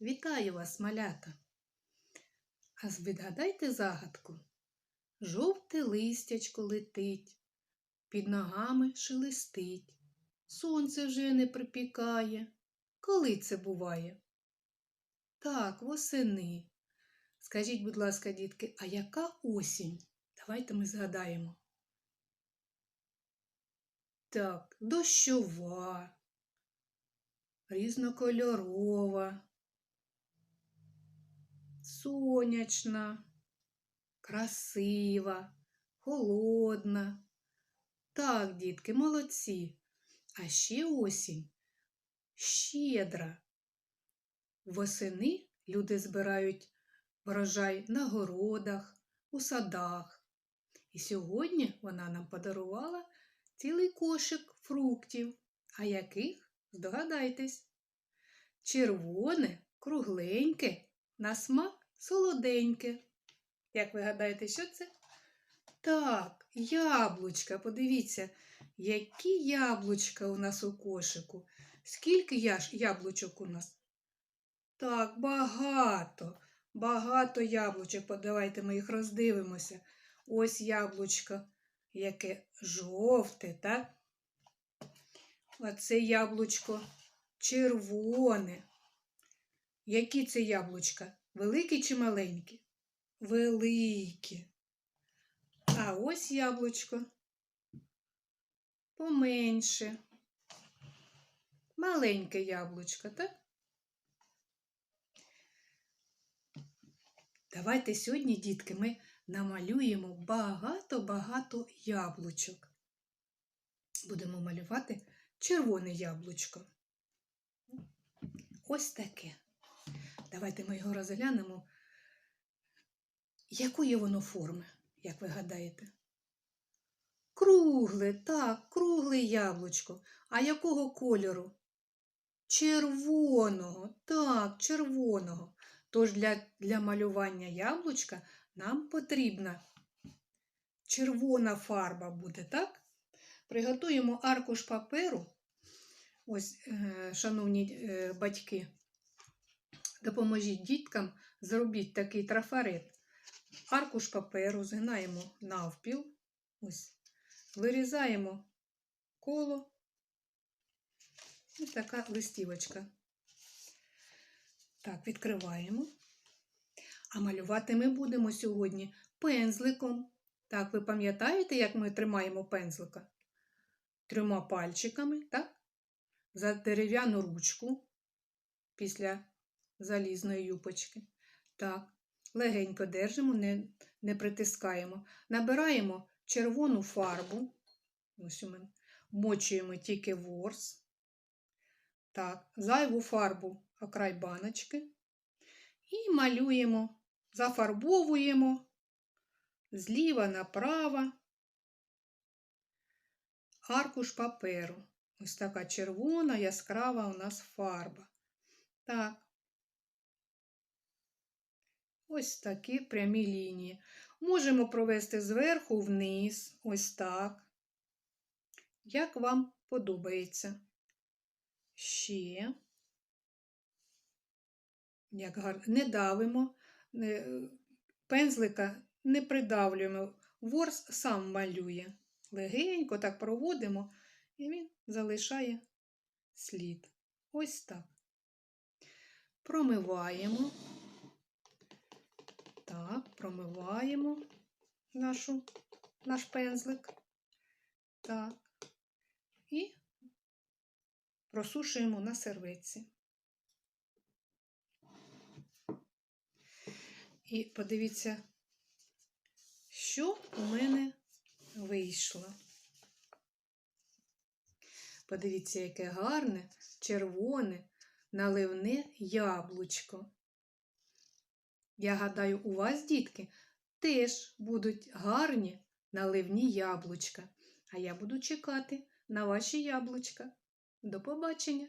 Вітаю вас, малята. А відгадайте загадку. Жовте листячко летить, під ногами шелестить, сонце вже не припікає. Коли це буває? Так, восени. Скажіть, будь ласка, дітки, а яка осінь? Давайте ми згадаємо. Так, дощова, різнокольорова, сонячна, красива, холодна. Так, дітки, молодці. А ще осінь щедра. Восени люди збирають врожай на городах, у садах. І сьогодні вона нам подарувала цілий кошик фруктів. А яких? Здогадайтесь. Червоне, кругленьке, на смак солоденьке. Як ви гадаєте, що це? Так, яблучка. Подивіться, які яблучка у нас у кошику. Скільки яблучок у нас? Так, багато. Багато яблучок. Давайте ми їх роздивимося. Ось яблучко, яке жовте, так? Оце яблучко червоне. Які це яблучка? Великі чи маленькі? Великі. А ось яблучко поменше. Маленьке яблучко, так? Давайте сьогодні, дітки, ми намалюємо багато-багато яблучок. Будемо малювати червоне яблучко. Ось таке. Давайте ми його розглянемо. Якої воно форми, як ви гадаєте? Кругле, так, кругле яблучко. А якого кольору? Червоного, так, червоного. Тож для, для малювання яблучка нам потрібна червона фарба буде, так? Приготуємо аркуш паперу. Ось, е, шановні е, батьки, допоможіть діткам, зробіть такий трафарет. Аркуш паперу згинаємо навпіл, ось, вирізаємо коло. Ось така листівочка. Так, відкриваємо. А малювати ми будемо сьогодні пензликом. Так, ви пам'ятаєте, як ми тримаємо пензлика? Трьома пальчиками, так? За дерев'яну ручку після залізної юпочки. Так, легенько держимо, не, не притискаємо. Набираємо червону фарбу. Ось у мене. Мочуємо тільки ворс. Так, зайву фарбу окрай баночки. І малюємо, зафарбовуємо зліва направо аркуш паперу. Ось така червона, яскрава у нас фарба. Так. Ось такі прямі лінії. Можемо провести зверху вниз, ось так. Як вам подобається. Ще. Як гарно. Не давимо, пензлика не придавлюємо. Ворс сам малює. Легенько так проводимо, і він залишає слід. Ось так. Промиваємо. Так, промиваємо нашу, наш пензлик. Так. І просушуємо на серветці. І подивіться, що у мене вийшло. Подивіться, яке гарне, червоне, наливне яблучко. Я гадаю, у вас, дітки, теж будуть гарні наливні яблучка. А я буду чекати на ваші яблучка. До побачення!